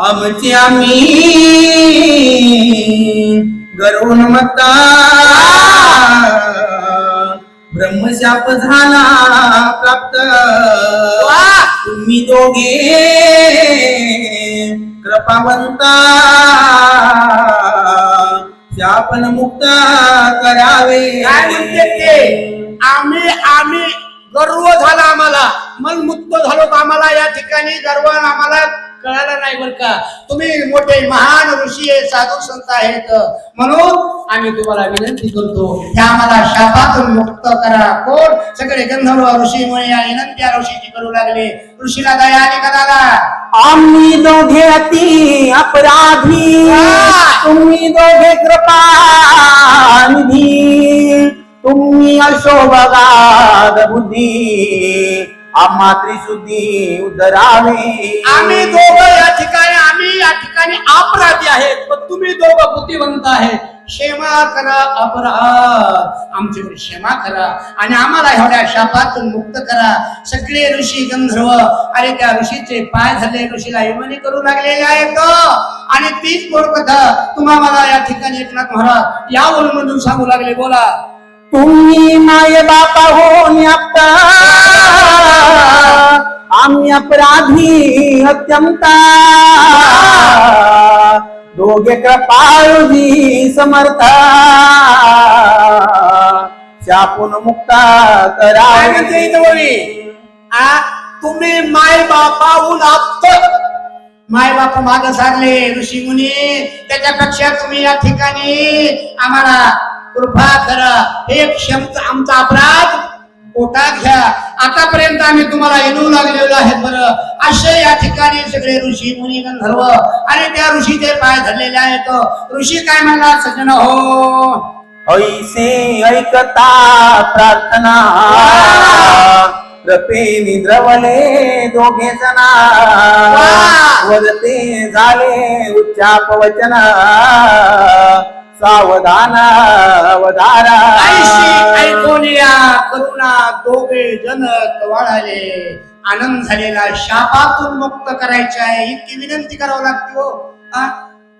आमची आम्ही गरुण मता ब्रह्मशाप झाला प्राप्त. तुम्ही दोघे कृपावंता. शापन मुक्त करावे. काय म्हणते ते? आम्ही आम्ही गर्व झाला आम्हाला. मन मुक्त झालो आम्हाला या ठिकाणी गर्व आम्हाला कळालं नाही बर का? तुम्ही मोठे महान ऋषी आहे साधू संत आहेत. म्हणून आम्ही तुम्हाला विनंती करतो ह्या आम्हाला शापातून मुक्त करा. कोण? सगळे गंधर्व ऋषी मुळे या विनंत्या ऋषीची करू लागले. ऋषीला दया आणि कदाला आम्ही दोघे अति अपराधी! तुम्ही दोघे कृपा निधी तुम्ही अशोभगाद बुद्धी. आम्हा त्रिशुद्धी उदरावी आम्ही दोघं या ठिकाणी आम्ही या ठिकाणी अपराधी आहेत पण तुम्ही दोघं बुद्धिवंत आहेत. क्षमा करा अपराध. आमच्याकडे क्षमा करा आणि आम्हाला एवढ्या शापातून मुक्त करा. सगळे ऋषी गंधर्व आणि त्या ऋषीचे पाय झाले ऋषीला यमनी करू लागलेले आहेत. आणि तीच गोड कथा तुम्हाला या ठिकाणी एकनाथ महाराज यावरून मधून सांगू लागले बोला. तुम्ही माय बापा होऊन आपता आम्ही अपराधी अत्यंता दोघे कृपाळुजी समर्थ शापून मुक्ता करा आ, तुम्ही माय बापाहून आप्त माय बाप माग सारले ऋषी मुनी त्याच्यापेक्षा तुम्ही या ठिकाणी आम्हाला कृपा करा. हे क्षमता आमचा अपराध. पोटात घ्या. आतापर्यंत आम्ही तुम्हाला येणू लागलेलो आहे बरं. असे या ठिकाणी सगळे ऋषी मुनी गंधर्व आणि त्या ऋषीचे पाय धरलेले आहेत. ऋषी काय म्हणला? सजन हो. ऐसे ऐकता प्रार्थना. कृपे निद्रवले दोघे जना! वदते झाले उच्चाप वचन सावधान अवधारा ऐशी करुणा दोघे जन कवाळाले. आनंद झालेला शापातून मुक्त करायचे आहे. इतकी विनंती करावं लागते हो.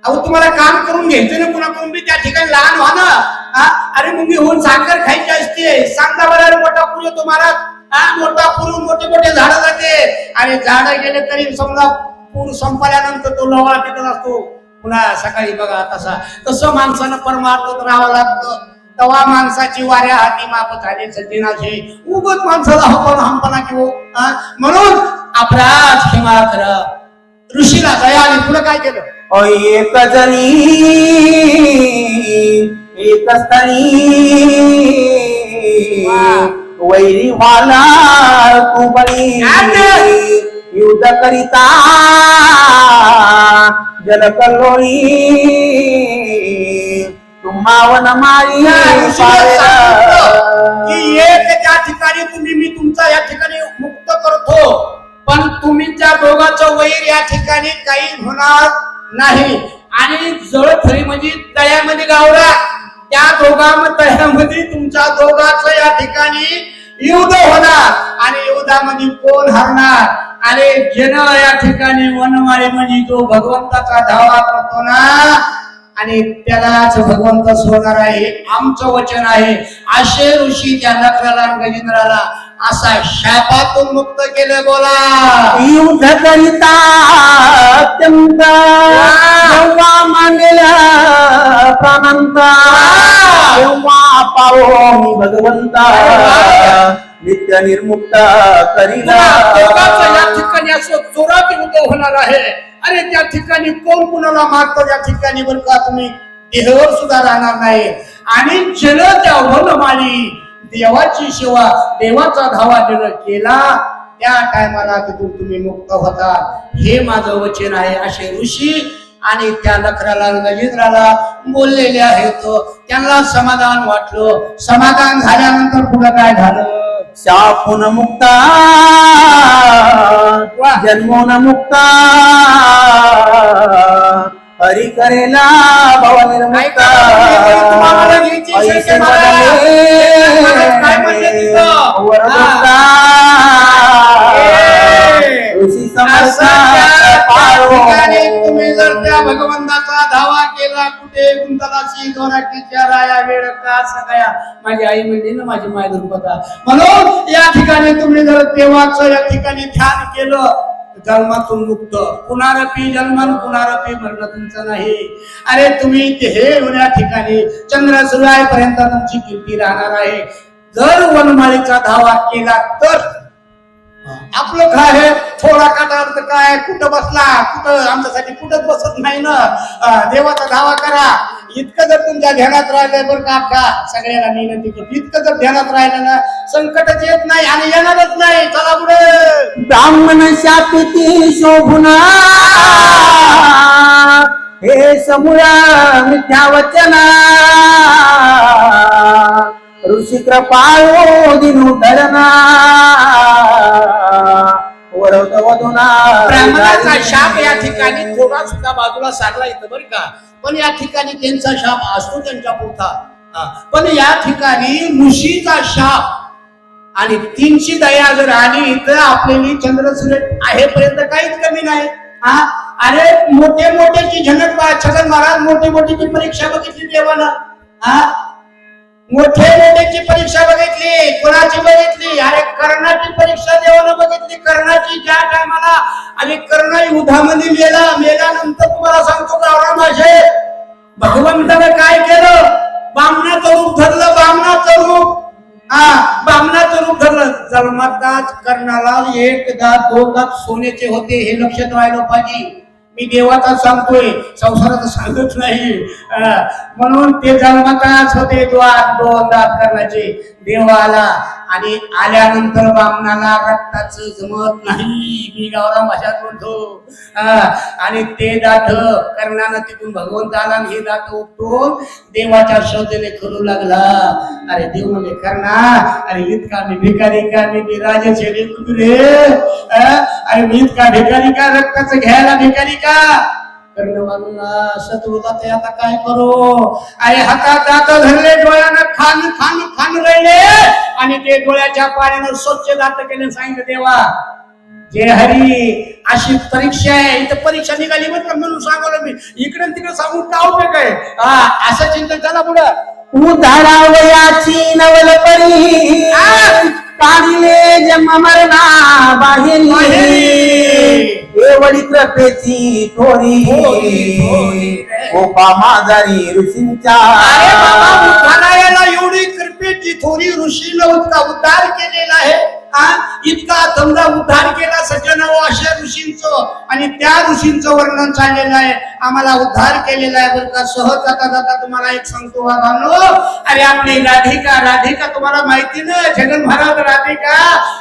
अहो तुम्हाला काम करून घ्यायचं ना कुणाकडून? बी त्या ठिकाणी लहान व्हा ना. हा? अरे मुंगी होऊन साखर खायची असते. सांगा बरं मोठा पूर येतो महाराज हा? मोठा पूर मोठे मोठे झाडं जाते. आणि झाडं गेले तरी समजा पूर संपल्यानंतर तो लवळा पिकत असतो. पुन्हा सकाळी बघा तसा तसं माणसानं परमार्थात राहावं लागतं. तेव्हा माणसाची वाऱ्या हाती माप झाले सज्जनाचे उगत माणसाला हपण हंपणा किंवा हा? म्हणून अपराध क्षमा करा ऋषीला दया आणि पुढे काय केलं? एक जणी एक स्थळी वैरी व्हाला कुबळी. युद्ध करिता जलकल्लोळी तुम्हावन पाळला. की एक त्या ठिकाणी तुम्ही मी तुमचा या ठिकाणी मुक्त करतो. पण तुम्ही त्या दोघांचं वैर या ठिकाणी काही होणार नाही. आणि जळथळी म्हणजे तळ्यामध्ये गावला त्या दोघां तळ्यामध्ये तुमच्या दोघांचं या ठिकाणी युद्ध होणार. आणि युद्धामध्ये कोण हरणार? आणि जन या ठिकाणी वनमाळी म्हणजे जो भगवंताचा धावा करतो ना आणि त्यालाच भगवंत सोडणार आहे आमचं वचन आहे. असे ऋषी त्या नखराला गजेंद्राला असा शापातून मुक्त केलं बोला. युद्ध करिता अत्यंत मांडल्या प्राणांता मी भगवंता. नित्य निर्मुक्त करीला या ठिकाणी असं जोरात युद्ध होणार आहे. अरे त्या ठिकाणी कोण कुणाला मारतो? या ठिकाणी बरं का तुम्ही देहवर सुद्धा राहणार नाही. आणि जल त्या वनमाली देवाची सेवा देवाचा धावा जल केला त्या टायमाला तिथून तुम्ही मुक्त होता. हे माझं वचन आहे असे ऋषी आणि त्या नखराला आणि गजेंद्राला बोललेले आहेत. त्यांना समाधान वाटलं. समाधान झाल्यानंतर पुढं काय झालं? शापून मुक्ता जन्मोन मुक्ता हरी करेला भव निर्मुक्ता ऐसे बदले? वरदुष्टा हा. ऋषी तुम्ही जर त्या भगवंताचा केला कुठे? गुंतलाची जोराटीच्या राया वेळ का सगळ्या. माझी आई म्हणली ना माझी माय दुर्पदा म्हणून या ठिकाणी तुम्ही जर देवाचं या ठिकाणी ध्यान केलं जन्मातून मुक्त. पुनरपी जन्मन पुनरपी मरण तुमचं नाही. अरे तुम्ही हे या ठिकाणी चंद्र सूर्यापर्यंत तुमची कीर्ती राहणार आहे. जर वनमाळीचा धावा केला तर आपलं काय आहे? थोडा काटा अर्थ काय? कुठं बसला? कुठं? आमच्यासाठी कुठंच बसत नाही ना. देवाचा धावा करा. इतकं जर तुमच्या ध्यानात राहिलं बरं का का सगळ्याला मी विनंती करतो. इतकं जर ध्यानात राहिलं ना संकटच येत नाही आणि येणारच नाही. चला पुढे. ब्राह्मण शापिती शोभुना. हे समूळा मिथ्या वचना ಋಷಿಕೃಪಾಳೋದಿನು कृपाळो ब्राह्मणाचा शाप या ठिकाणी थोडा सुद्धा बाजूला सारला येतो बरं का. पण या ठिकाणी त्यांचा शाप असतो त्यांच्या पुरता. पण या ठिकाणी ऋषीचा शाप आणि तीनची दया जर आली तर आपल्याला चंद्र सूर्य आहेपर्यंत काहीच कमी नाही. हा? अरे मोठे मोठेची झनक बा छगन महाराज मोठी मोठीची परीक्षा बघितली देवानं हा? मोठे मोठ्याची परीक्षा बघितली कोणाची बघितली? अरे कर्णाची परीक्षा देवानं बघितली कर्णाची ज्या टायमाला आणि कर्ण युद्धामध्ये मेला मेल्यानंतर तुम्हाला सांगतो गौरमाशे भगवंतानं काय केलं? बामणाचं रूप धरलं बामणाचं रूप हा बामणाचं रूप धरलं. जन्मताच कर्णाला एक दात दोन दात सोन्याचे होते हे लक्षात राहिलं पाहिजे. मी देवाचा सांगतोय संसाराचं सांगत नाही. म्हणून ते जन्मताच होते द्वार दोन दात करण्याचे. देवाला आणि आल्यानंतर बामणाला रक्ताचं जमत नाही. मी गावराम भाषात म्हणतो आणि ते दात कर्णानं तिथून भगवंताला हे दात उपटून देवाच्या श्रद्धेने करू लागला. अरे देव म्हणे कर्णा अरे इतका मी भिकारी का? मी राजे छेडे रे. अरे मी इतका भिकारी का? रक्ताचं घ्यायला भिकारी का? कर्ण ते आता काय करू? अरे हातात दात धरले डोळ्यानं खान खान खान राहिले. आणि ते डोळ्याच्या पाण्यानं स्वच्छ दात केले सांगितलं देवा जे हरी अशी परीक्षा आहे इथं परीक्षा निघाली बरं का? म्हणून सांगवलं मी इकडे तिकडे सांगून काय उपयोग आहे? हा असं चिंतन चला पुढं. उधारावयाची नवल परी काढले जन्म मरणा बाहेरी. एवढी कृपेची थोरी. ओपा माझारी ऋषींच्या. अरे थोरी ऋषीनं उद्धा उद्धार केलेला आहे हा? इतका समजा उद्धार केला सज्जन अशा ऋषींचं. आणि त्या ऋषींचं वर्णन झालेलं आहे. आम्हाला उद्धार केलेला आहे बरं का. सहज जाता जाता तुम्हाला एक सांगतो बाबांनो अरे आपली राधिका राधिका तुम्हाला माहिती ना? जगन महाराज राधिका.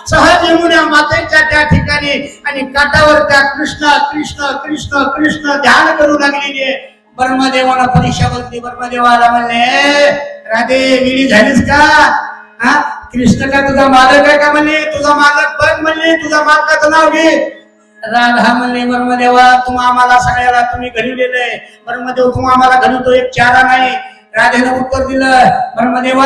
सहज येऊन या मातेच्या त्या ठिकाणी आणि काटावर त्या कृष्ण कृष्ण कृष्ण कृष्ण ध्यान करू लागलेली आहे. ब्रह्मदेवाला परीक्षा बघली ब्रह्मदेवाला म्हणले राधे विडी झालीस का? हा? कृष्ण का तुझा मालक आहे का म्हणले तुझा मालक बघ म्हणले तुझा मालकाचं नाव घे. राधा म्हणले ब्रह्मदेवा तुम्हा आम्हाला सगळ्याला तुम्ही घडवलेलं आहे ब्रह्मदेव तुम्हा आम्हाला घडवतो एक चारा नाही. राधेनं उत्तर दिलं ब्रह्मदेवा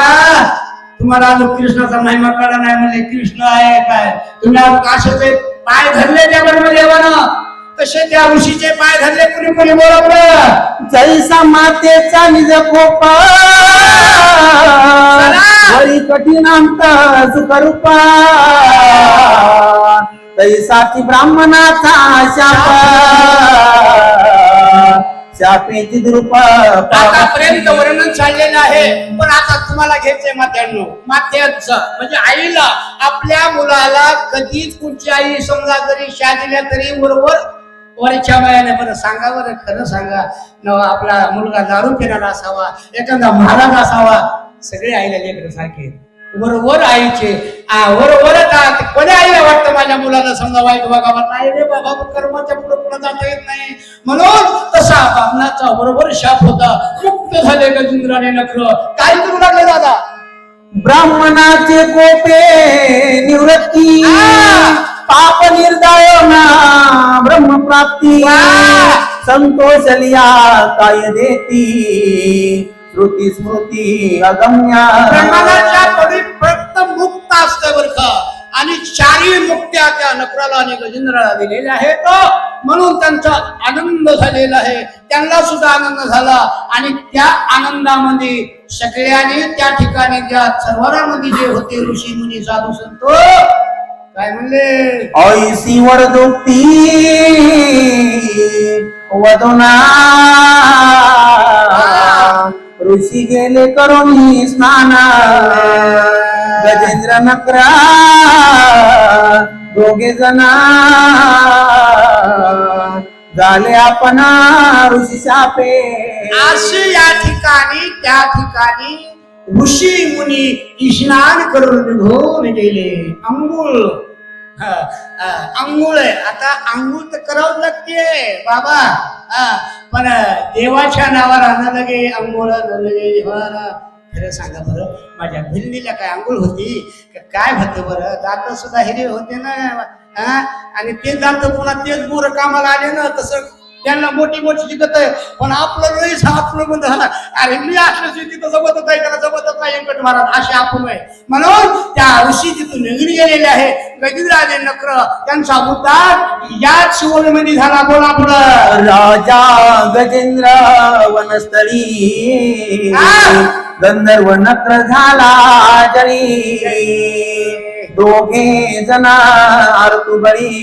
तुम्हाला अजून कृष्णाचा महिमा कळला नाही म्हणजे कृष्ण आहे काय? तुम्ही अजून काशाचे पाय धरले त्या ब्रह्मदेवानं. तसे त्या ऋषीचे पाय धरले कुणी कुणी बरोबर? जैसा मातेचा निज कोप वरी कठीणांत सुखरूपा तैसाची ब्राह्मणाचा शाप शापेची द्रुप आतापर्यंत वर्णन चाललेलं आहे. पण आता तुम्हाला घ्यायचंय मात्यांनो. मात्यांचं. म्हणजे आईला आपल्या मुलाला कधीच कुठची आई समजा जरी शा दिल्या तरी बरोबर वरच्या वयाने बरं सांगा बरं खरं सांगा. न आपला मुलगा दारू पिणारा असावा एखादा महाराज असावा. सगळे आईला लेकर सारखे. बरोबर आईचे बरोबर कोण्या आईला वाटतं माझ्या मुलाला समजा वाईट बघावा नाही रे बाबा कर्माच्या पुढे पुढे जाता येत नाही. म्हणून तसा बामणाचा बरोबर शाप होता. मुक्त झाले गजेंद्राने नखर. काय करू लागले दादा? ब्राह्मणाचे कोपे निवृत्ती! पाप निर्दय ना ब्रह्मप्राप्ती वा! संतोष लिया काय देती? श्रुती स्मृती अगम्या. परिप्रत मुक्त असतं बरं का? आणि चारही मुक्त्या त्या नकराला आणि गजेंद्राला दिलेल्या आहेत. म्हणून त्यांचा आनंद झालेला आहे. त्यांना सुद्धा आनंद झाला. आणि त्या आनंदामध्ये सगळ्यांनी त्या ठिकाणी ज्या सरोवरामध्ये जे होते ऋषी मुनी साधू संत काय म्हणले? ऐसी वरदुक्ती वदना. ऋषी गेले करून स्नान. गजेंद्र नकरा दोघे जना. झाले आपण ऋषी शापे. असे या ठिकाणी त्या ठिकाणी ऋषी मुनी स्नान करून निघून गेले. अंघोळ हा, हा, अंघोळ आहे. आता अंघोळ तर करावं लागते बाबा हा, पण देवाच्या नावावर आणा लगे अंघोळ लगे देवाला खरं सांगा बरं माझ्या बहिणीला काय अंघोळ होती? काय होतं बरं? दात सुद्धा हिरे होते ना. हा आणि ते दात पुन्हा तेच बोर कामाला आले ना तसं त्यांना मोठी मोठी शिकत आहे. पण आपलं नाही आपलं बंद झाला. अरे मी असलं तिथं जमतच आहे त्याला जमतच नाही व्यंकट महाराज असे आपण आहे म्हणून त्या ऋषी तिथून निघून गेलेले आहे. गजिंद्राजे नक्र त्यांचा उद्धार याच शिवोलीमध्ये झाला. बोला पुढं. राजा गजेंद्र वनस्थळी. गंधर्व नक्र झाला जळी दोघे जना बळी.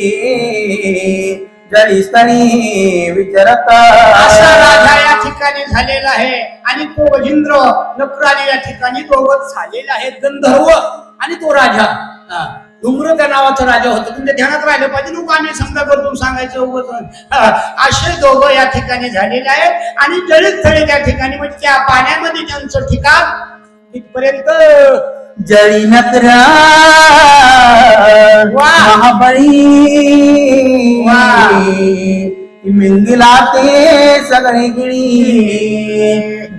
जळी विचारता असा राजा या ठिकाणी झालेला आहे आणि तो गजेंद्र नक्राली या ठिकाणी दोघं झालेला आहे गंधर्व आणि तो राजा हा. डुंगर त्या नावाचा राजा होता तुमच्या ध्यानात राहिलं पाहिजे लोक आम्ही समजा करतो सांगायचं उगाच. असे दोघं या ठिकाणी झालेले आहेत आणि जळीत थळी त्या ठिकाणी म्हणजे त्या पाण्यामध्ये त्यांचं ठिकाण तिथपर्यंत जळी नक्र. महाबळी. मिंगिला ते सगळे गिळी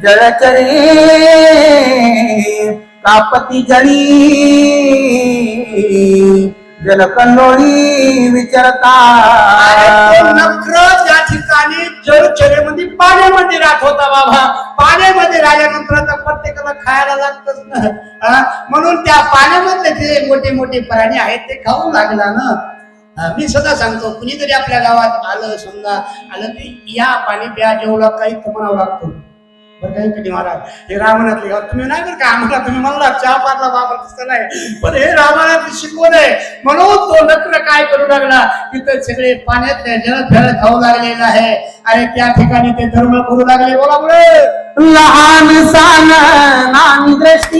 जळचरे कापती जळी जलकल्लोळी विचारता. अरे तो त्या ठिकाणी जलचरेमध्ये पाण्यामध्ये राहत होता बाबा. पाण्यामध्ये राहिल्यानंतर आता प्रत्येकाला खायला लागतच ना. म्हणून त्या पाण्यामधले जे मोठे मोठे प्राणी आहेत ते खाऊ लागला ना. मी सदा सांगतो. कुणीतरी आपल्या गावात आलं समजा आलं की या पाणी प्या जेवढा काही तर म्हणावं लागतो. बरं काही कधी महाराज हे रामायणातले तुम्ही नाही बरं का आम्हाला तुम्ही म्हणला चहा पारला बाबा तसं नाही. पण हे रामायणात शिकवण आहे. म्हणून तो नक्र काय करू लागला? तिथं सगळे पाण्यात जल फेळ खाऊ लागलेला आहे. आणि त्या ठिकाणी ते धर्म करू लागले बोला मुळे लहान सान नानी दृष्टी.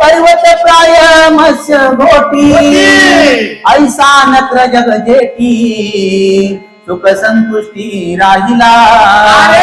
पर्वत प्राय मत्स्य घोटी. घोटी. ऐसा नक्र जग जेठी सुख संतुष्टी राहिला. अरे